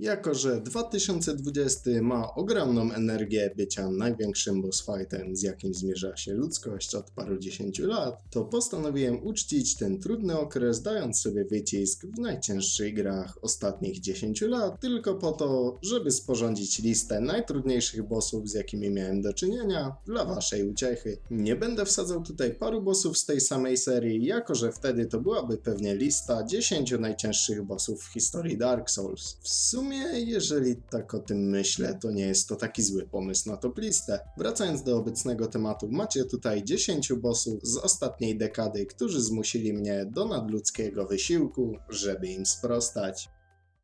Jako, że 2020 ma ogromną energię bycia największym boss fightem, z jakim zmierza się ludzkość od paru dziesięciu lat, to postanowiłem uczcić ten trudny okres, dając sobie wycisk w najcięższych grach ostatnich 10 lat, tylko po to, żeby sporządzić listę najtrudniejszych bossów, z jakimi miałem do czynienia, dla waszej uciechy. Nie będę wsadzał tutaj paru bossów z tej samej serii, jako że wtedy to byłaby pewnie lista 10 najcięższych bossów w historii Dark Souls. W sumie, jeżeli tak o tym myślę, to nie jest to taki zły pomysł na top listę. Wracając do obecnego tematu, macie tutaj 10 bossów z ostatniej dekady, którzy zmusili mnie do nadludzkiego wysiłku, żeby im sprostać.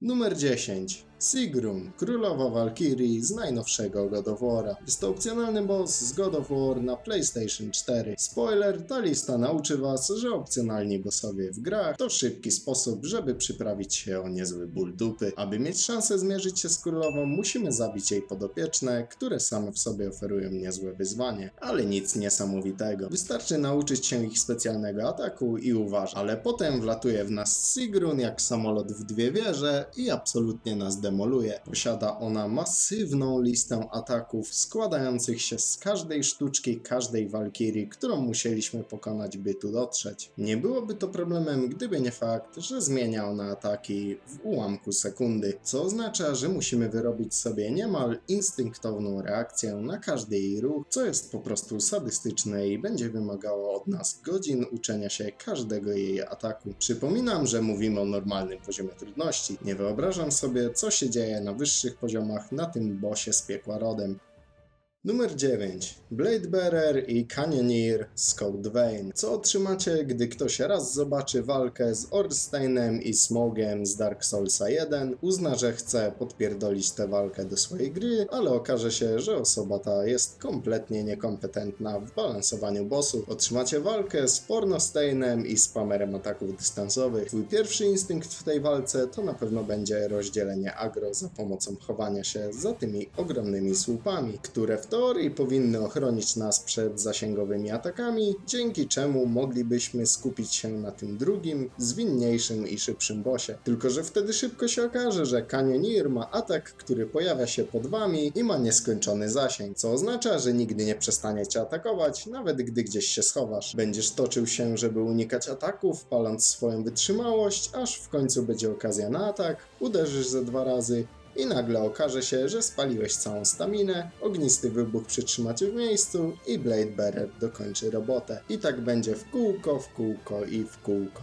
Numer 10. Sigrun, królowa Valkyrii z najnowszego God of War'a. Jest to opcjonalny boss z God of War na PlayStation 4. Spoiler, ta lista nauczy was, że opcjonalni bossowie w grach to szybki sposób, żeby przyprawić się o niezły ból dupy. Aby mieć szansę zmierzyć się z królową, musimy zabić jej podopieczne, które same w sobie oferują niezłe wyzwanie. Ale nic niesamowitego. Wystarczy nauczyć się ich specjalnego ataku i uważać. Ale potem wlatuje w nas Sigrun jak samolot w dwie wieże i absolutnie nas demoluje. Posiada ona masywną listę ataków składających się z każdej sztuczki każdej walkirii, którą musieliśmy pokonać, by tu dotrzeć. Nie byłoby to problemem, gdyby nie fakt, że zmienia ona ataki w ułamku sekundy, co oznacza, że musimy wyrobić sobie niemal instynktowną reakcję na każdy jej ruch, co jest po prostu sadystyczne i będzie wymagało od nas godzin uczenia się każdego jej ataku. Przypominam, że mówimy o normalnym poziomie trudności. Nie wyobrażam sobie, co się dzieje na wyższych poziomach na tym bosie z piekła rodem. Numer 9. Blade Bearer i Canyoneer Scott Vane. Co otrzymacie, gdy ktoś raz zobaczy walkę z Orsteinem i Smogiem z Dark Soulsa 1, uzna, że chce podpierdolić tę walkę do swojej gry, ale okaże się, że osoba ta jest kompletnie niekompetentna w balansowaniu bossów. Otrzymacie walkę z Pornosteinem i spamerem ataków dystansowych. Twój pierwszy instynkt w tej walce to na pewno będzie rozdzielenie agro za pomocą chowania się za tymi ogromnymi słupami, które w teorii powinny ochronić nas przed zasięgowymi atakami, dzięki czemu moglibyśmy skupić się na tym drugim, zwinniejszym i szybszym bossie. Tylko, że wtedy szybko się okaże, że Canyoneer ma atak, który pojawia się pod wami i ma nieskończony zasięg, co oznacza, że nigdy nie przestanie cię atakować, nawet gdy gdzieś się schowasz. Będziesz toczył się, żeby unikać ataków, paląc swoją wytrzymałość, aż w końcu będzie okazja na atak, uderzysz ze dwa razy i nagle okaże się, że spaliłeś całą staminę, ognisty wybuch przytrzymacie w miejscu i Blade Bearer dokończy robotę. I tak będzie w kółko, w kółko i w kółko.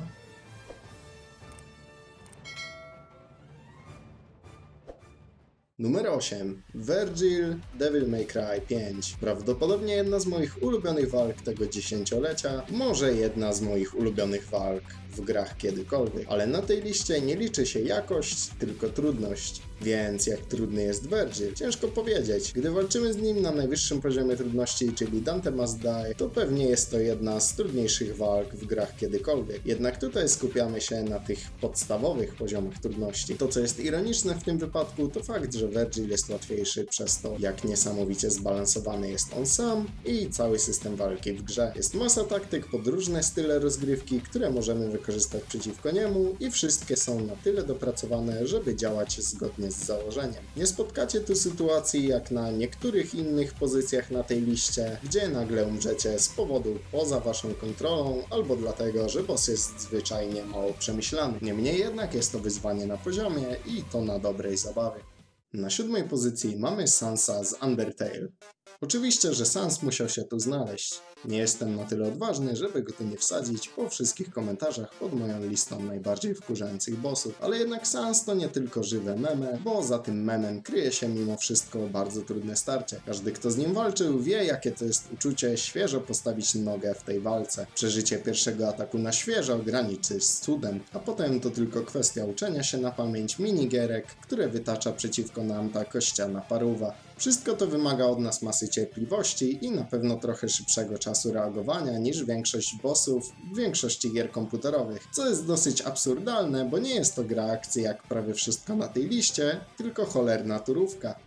Numer 8. Virgil Devil May Cry 5. Prawdopodobnie jedna z moich ulubionych walk tego dziesięciolecia, może jedna z moich ulubionych walk w grach kiedykolwiek, ale na tej liście nie liczy się jakość, tylko trudność. Więc jak trudny jest Virgil? Ciężko powiedzieć. Gdy walczymy z nim na najwyższym poziomie trudności, czyli Dante Must Die, to pewnie jest to jedna z trudniejszych walk w grach kiedykolwiek. Jednak tutaj skupiamy się na tych podstawowych poziomach trudności. To co jest ironiczne w tym wypadku to fakt, że Virgil jest łatwiejszy przez to, jak niesamowicie zbalansowany jest on sam i cały system walki w grze. Jest masa taktyk pod różne style rozgrywki, które możemy wykorzystać przeciwko niemu i wszystkie są na tyle dopracowane, żeby działać zgodnie z założeniem. Nie spotkacie tu sytuacji jak na niektórych innych pozycjach na tej liście, gdzie nagle umrzecie z powodu poza waszą kontrolą albo dlatego, że boss jest zwyczajnie mało przemyślany. Niemniej jednak jest to wyzwanie na poziomie i to na dobrej zabawie. Na siódmej pozycji mamy Sansa z Undertale. Oczywiście, że Sans musiał się tu znaleźć. Nie jestem na tyle odważny, żeby go tu nie wsadzić po wszystkich komentarzach pod moją listą najbardziej wkurzających bossów, ale jednak Sans to nie tylko żywe meme, bo za tym memem kryje się mimo wszystko bardzo trudne starcie. Każdy, kto z nim walczył, wie, jakie to jest uczucie świeżo postawić nogę w tej walce. Przeżycie pierwszego ataku na świeżo graniczy z cudem, a potem to tylko kwestia uczenia się na pamięć minigierek, które wytacza przeciwko nam ta kościana paruwa. Wszystko to wymaga od nas masy cierpliwości i na pewno trochę szybszego czasu reagowania niż większość bossów w większości gier komputerowych, co jest dosyć absurdalne, bo nie jest to gra akcji jak prawie wszystko na tej liście, tylko cholerna turówka.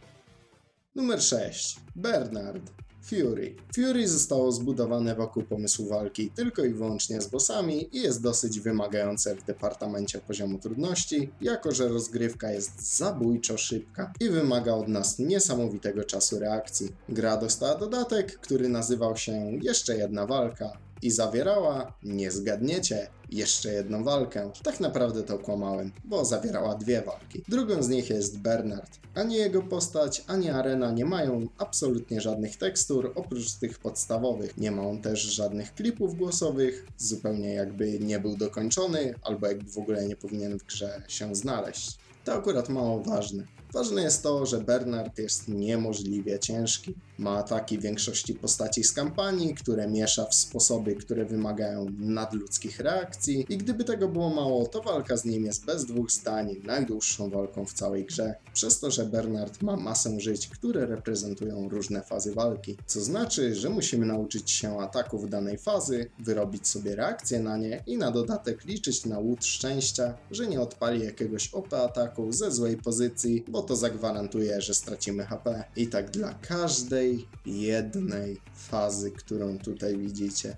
Numer 6. Bernard. Fury. Fury zostało zbudowane wokół pomysłu walki tylko i wyłącznie z bossami i jest dosyć wymagające w departamencie poziomu trudności, jako że rozgrywka jest zabójczo szybka i wymaga od nas niesamowitego czasu reakcji. Gra dostała dodatek, który nazywał się Jeszcze jedna walka i zawierała, nie zgadniecie, jeszcze jedną walkę. Tak naprawdę to kłamałem, bo zawierała dwie walki. Drugą z nich jest Bernard. Ani jego postać, ani arena nie mają absolutnie żadnych tekstur, oprócz tych podstawowych. Nie ma on też żadnych klipów głosowych, zupełnie jakby nie był dokończony, albo jakby w ogóle nie powinien w grze się znaleźć. To akurat mało ważne. Ważne jest to, że Bernard jest niemożliwie ciężki. Ma ataki większości postaci z kampanii, które miesza w sposoby, które wymagają nadludzkich reakcji. I gdyby tego było mało, to walka z nim jest bez dwóch zdań najdłuższą walką w całej grze, przez to, że Bernard ma masę żyć, które reprezentują różne fazy walki, co znaczy, że musimy nauczyć się ataków danej fazy, wyrobić sobie reakcję na nie i na dodatek liczyć na łód szczęścia, że nie odpali jakiegoś OP ataku ze złej pozycji, bo to zagwarantuje, że stracimy HP. I tak dla każdej jednej fazy, którą tutaj widzicie.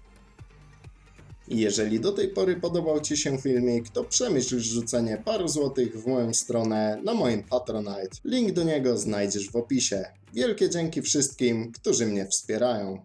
Jeżeli do tej pory podobał Ci się filmik, to przemyśl rzucenie paru złotych w moją stronę na moim Patronite. Link do niego znajdziesz w opisie. Wielkie dzięki wszystkim, którzy mnie wspierają.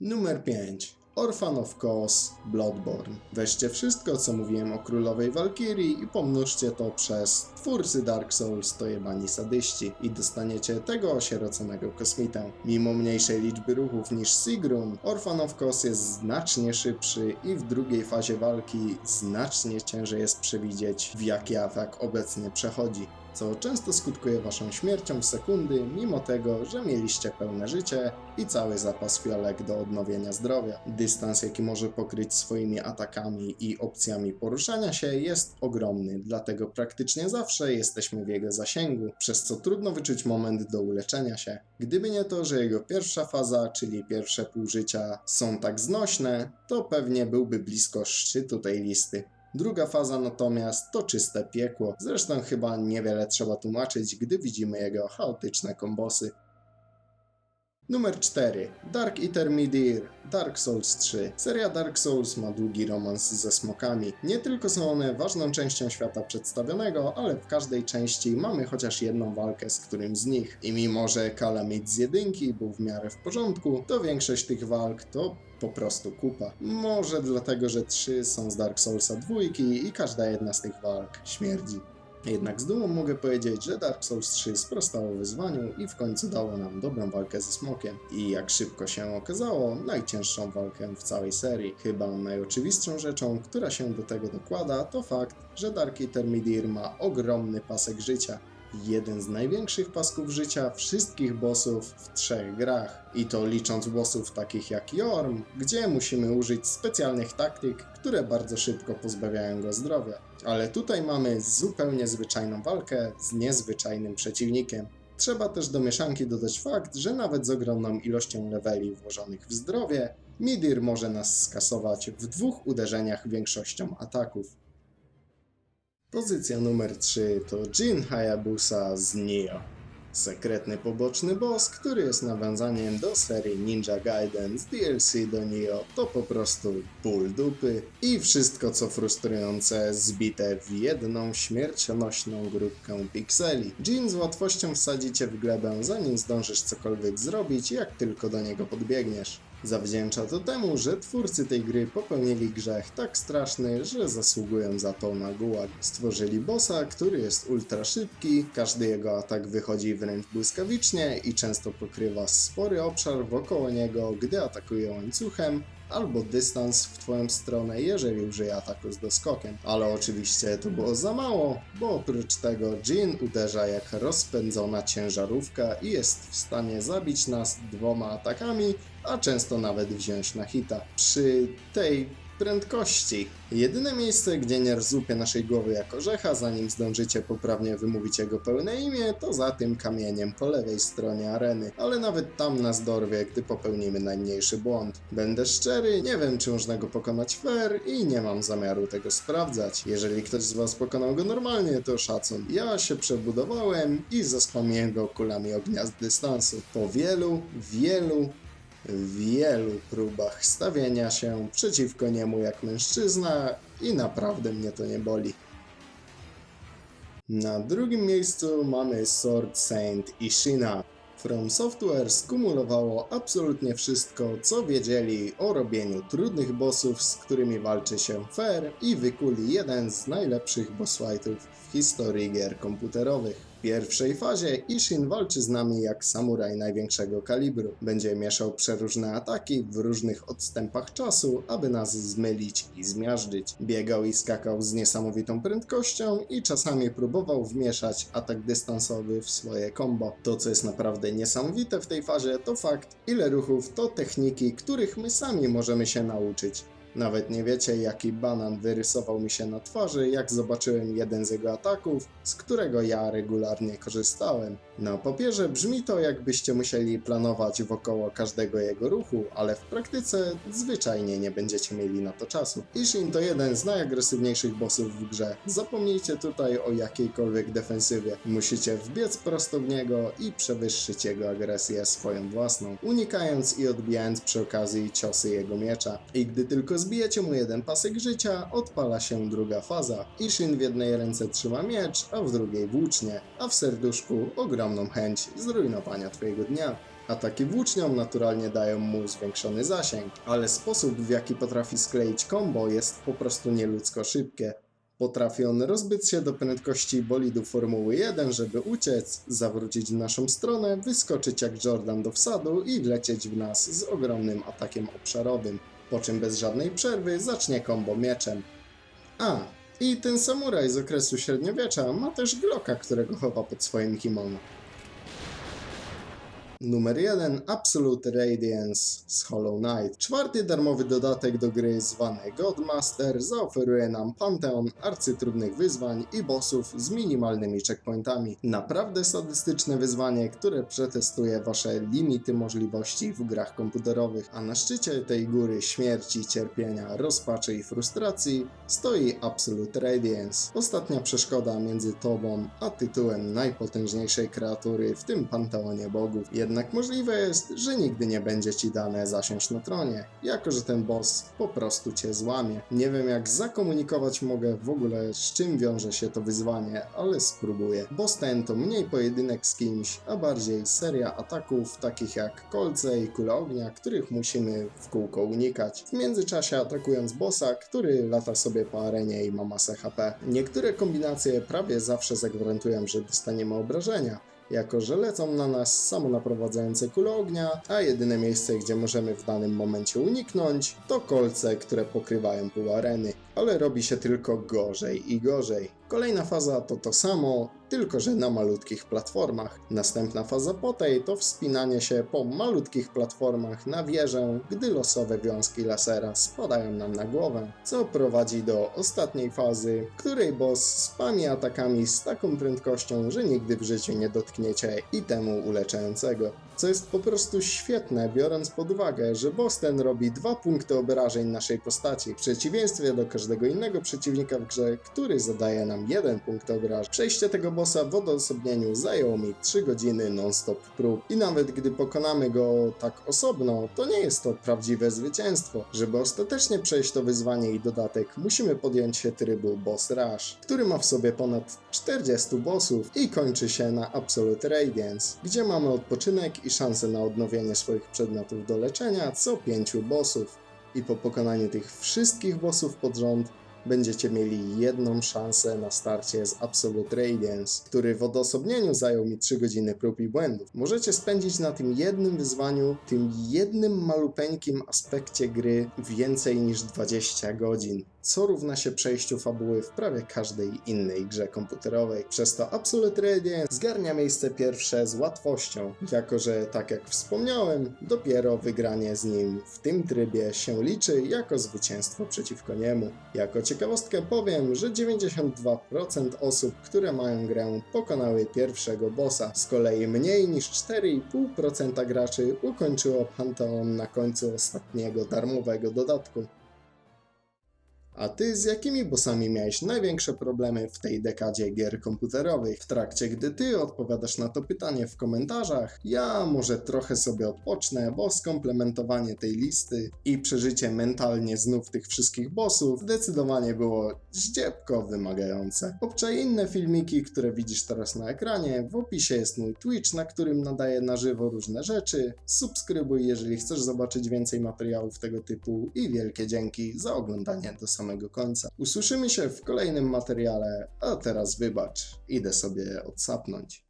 Numer 5. Orphan of Kos Bloodborne. Weźcie wszystko, co mówiłem o królowej Walkirii i pomnóżcie to przez twórcy Dark Souls to jebani sadyści i dostaniecie tego osieroconego kosmitę. Mimo mniejszej liczby ruchów niż Sigrun, Orphan of Kos jest znacznie szybszy i w drugiej fazie walki znacznie ciężej jest przewidzieć w jaki atak obecnie przechodzi co często skutkuje waszą śmiercią w sekundy, mimo tego, że mieliście pełne życie i cały zapas fiolek do odnowienia zdrowia. Dystans, jaki może pokryć swoimi atakami i opcjami poruszania się jest ogromny, dlatego praktycznie zawsze jesteśmy w jego zasięgu, przez co trudno wyczuć moment do uleczenia się. Gdyby nie to, że jego pierwsza faza, czyli pierwsze pół życia są tak znośne, to pewnie byłby blisko szczytu tej listy. Druga faza natomiast to czyste piekło. Zresztą chyba niewiele trzeba tłumaczyć, gdy widzimy jego chaotyczne kombosy. Numer 4. Dark Intermediate Dark Souls 3. Seria Dark Souls ma długi romans ze smokami. Nie tylko są one ważną częścią świata przedstawionego, ale w każdej części mamy chociaż jedną walkę z którym z nich. I mimo, że Kalamit z jedynki był w miarę w porządku, to większość tych walk to po prostu kupa. Może dlatego, że trzy są z Dark Soulsa dwójki i każda jedna z tych walk śmierdzi. Jednak z dumą mogę powiedzieć, że Dark Souls 3 sprostało wyzwaniu i w końcu dało nam dobrą walkę ze smokiem. I jak szybko się okazało, najcięższą walkę w całej serii. Chyba najoczywistszą rzeczą, która się do tego dokłada, to fakt, że Dark Intermediate ma ogromny pasek życia. Jeden z największych pasków życia wszystkich bossów w trzech grach. I to licząc bossów takich jak Jorm, gdzie musimy użyć specjalnych taktyk, które bardzo szybko pozbawiają go zdrowia. Ale tutaj mamy zupełnie zwyczajną walkę z niezwyczajnym przeciwnikiem. Trzeba też do mieszanki dodać fakt, że nawet z ogromną ilością leveli włożonych w zdrowie, Midir może nas skasować w dwóch uderzeniach większością ataków. Pozycja numer 3 to Jin Hayabusa z Nioh. Sekretny poboczny boss, który jest nawiązaniem do serii Ninja Gaiden z DLC do Nioh, to po prostu ból dupy i wszystko co frustrujące zbite w jedną śmiercionośną grupkę pikseli. Jin z łatwością wsadzi cię w glebę zanim zdążysz cokolwiek zrobić, jak tylko do niego podbiegniesz. Zawdzięcza to temu, że twórcy tej gry popełnili grzech tak straszny, że zasługują za to na gułag. Stworzyli bossa, który jest ultra szybki, każdy jego atak wychodzi wręcz błyskawicznie i często pokrywa spory obszar wokoło niego, gdy atakuje łańcuchem, albo dystans w twoją stronę, jeżeli użyje ataku z doskokiem. Ale oczywiście to było za mało, bo oprócz tego Jin uderza jak rozpędzona ciężarówka i jest w stanie zabić nas dwoma atakami, a często nawet wziąć na hita. Przy tej prędkości. Jedyne miejsce, gdzie nie rzupie naszej głowy jak orzecha, zanim zdążycie poprawnie wymówić jego pełne imię, to za tym kamieniem po lewej stronie areny. Ale nawet tam nas dorwie, gdy popełnimy najmniejszy błąd. Będę szczery, nie wiem czy można go pokonać fair i nie mam zamiaru tego sprawdzać. Jeżeli ktoś z was pokonał go normalnie, to szacun. Ja się przebudowałem i zaspamiłem go kulami ognia z dystansu. Po wielu, wielu wielu próbach stawienia się przeciwko niemu jak mężczyzna i naprawdę mnie to nie boli. Na drugim miejscu mamy Sword Saint Ishina. From Software skumulowało absolutnie wszystko, co wiedzieli o robieniu trudnych bossów, z którymi walczy się fair i wykuli jeden z najlepszych boss fightów w historii gier komputerowych. Pierwszej fazie Ishin walczy z nami jak samuraj największego kalibru. Będzie mieszał przeróżne ataki w różnych odstępach czasu, aby nas zmylić i zmiażdżyć. Biegał i skakał z niesamowitą prędkością i czasami próbował wmieszać atak dystansowy w swoje combo. To co jest naprawdę niesamowite w tej fazie to fakt, ile ruchów to techniki, których my sami możemy się nauczyć. Nawet nie wiecie, jaki banan wyrysował mi się na twarzy, jak zobaczyłem jeden z jego ataków, z którego ja regularnie korzystałem. Na papierze brzmi to, jakbyście musieli planować wokoło każdego jego ruchu, ale w praktyce zwyczajnie nie będziecie mieli na to czasu. Ishin to jeden z najagresywniejszych bossów w grze. Zapomnijcie tutaj o jakiejkolwiek defensywie. Musicie wbiec prosto w niego i przewyższyć jego agresję swoją własną, unikając i odbijając przy okazji ciosy jego miecza. I gdy tylko zbijecie mu jeden pasek życia, odpala się druga faza. Ishin w jednej ręce trzyma miecz, a w drugiej włócznie, a w serduszku ogromną chęć zrujnowania twojego dnia. Ataki włócznią naturalnie dają mu zwiększony zasięg, ale sposób w jaki potrafi skleić combo jest po prostu nieludzko szybkie. Potrafi on rozbyć się do prędkości bolidu Formuły 1, żeby uciec, zawrócić w naszą stronę, wyskoczyć jak Jordan do wsadu i wlecieć w nas z ogromnym atakiem obszarowym, po czym bez żadnej przerwy zacznie combo mieczem. A, i ten samuraj z okresu średniowiecza ma też Glocka, którego chowa pod swoim kimono. Numer 1 Absolute Radiance z Hollow Knight. Czwarty darmowy dodatek do gry zwany Godmaster zaoferuje nam panteon arcytrudnych wyzwań i bossów z minimalnymi checkpointami. Naprawdę sadystyczne wyzwanie, które przetestuje wasze limity możliwości w grach komputerowych, a na szczycie tej góry śmierci, cierpienia, rozpaczy i frustracji stoi Absolute Radiance. Ostatnia przeszkoda między tobą a tytułem najpotężniejszej kreatury w tym panteonie bogów. Jednak możliwe jest, że nigdy nie będzie ci dane zasiąść na tronie, jako że ten boss po prostu cię złamie. Nie wiem jak zakomunikować mogę w ogóle z czym wiąże się to wyzwanie, ale spróbuję. Boss ten to mniej pojedynek z kimś, a bardziej seria ataków takich jak kolce i kule ognia, których musimy w kółko unikać. W międzyczasie atakując bossa, który lata sobie po arenie i ma masę HP. Niektóre kombinacje prawie zawsze zagwarantują, że dostaniemy obrażenia, jako że lecą na nas samonaprowadzające kule ognia, a jedyne miejsce, gdzie możemy w danym momencie uniknąć, to kolce, które pokrywają pół areny. Ale robi się tylko gorzej i gorzej. Kolejna faza to to samo, tylko że na malutkich platformach. Następna faza po tej to wspinanie się po malutkich platformach na wieżę, gdy losowe wiązki lasera spadają nam na głowę, co prowadzi do ostatniej fazy, której boss spami atakami z taką prędkością, że nigdy w życiu nie dotkniecie itemu uleczającego. Co jest po prostu świetne, biorąc pod uwagę, że boss ten robi dwa punkty obrażeń naszej postaci, w przeciwieństwie do każdego innego przeciwnika w grze, który zadaje nam jeden punkt obrażeń. Przejście tego bossa w odosobnieniu zajęło mi 3 godziny non-stop prób i nawet gdy pokonamy go tak osobno, to nie jest to prawdziwe zwycięstwo. Żeby ostatecznie przejść to wyzwanie i dodatek, musimy podjąć się trybu Boss Rush, który ma w sobie ponad 40 bossów i kończy się na Absolute Radiance, gdzie mamy odpoczynek i szansę na odnowienie swoich przedmiotów do leczenia co 5 bossów. I po pokonaniu tych wszystkich bossów pod rząd będziecie mieli jedną szansę na starcie z Absolute Radiance, który w odosobnieniu zajął mi 3 godziny prób i błędów. Możecie spędzić na tym jednym wyzwaniu, tym jednym malupeńkim aspekcie gry więcej niż 20 godzin, co równa się przejściu fabuły w prawie każdej innej grze komputerowej. Przez to Absolute Radiance zgarnia miejsce pierwsze z łatwością, jako że tak jak wspomniałem, dopiero wygranie z nim w tym trybie się liczy jako zwycięstwo przeciwko niemu. Jako ciekawostkę powiem, że 92% osób, które mają grę, pokonały pierwszego bossa. Z kolei mniej niż 4,5% graczy ukończyło Pantheon na końcu ostatniego darmowego dodatku. A ty z jakimi bossami miałeś największe problemy w tej dekadzie gier komputerowych? W trakcie, gdy ty odpowiadasz na to pytanie w komentarzach, ja może trochę sobie odpocznę, bo skomplementowanie tej listy i przeżycie mentalnie znów tych wszystkich bossów zdecydowanie było zdziepko wymagające. Obczaj inne filmiki, które widzisz teraz na ekranie, w opisie jest mój Twitch, na którym nadaję na żywo różne rzeczy. Subskrybuj, jeżeli chcesz zobaczyć więcej materiałów tego typu i wielkie dzięki za oglądanie do samego końca. Usłyszymy się w kolejnym materiale, a teraz wybacz, idę sobie odsapnąć.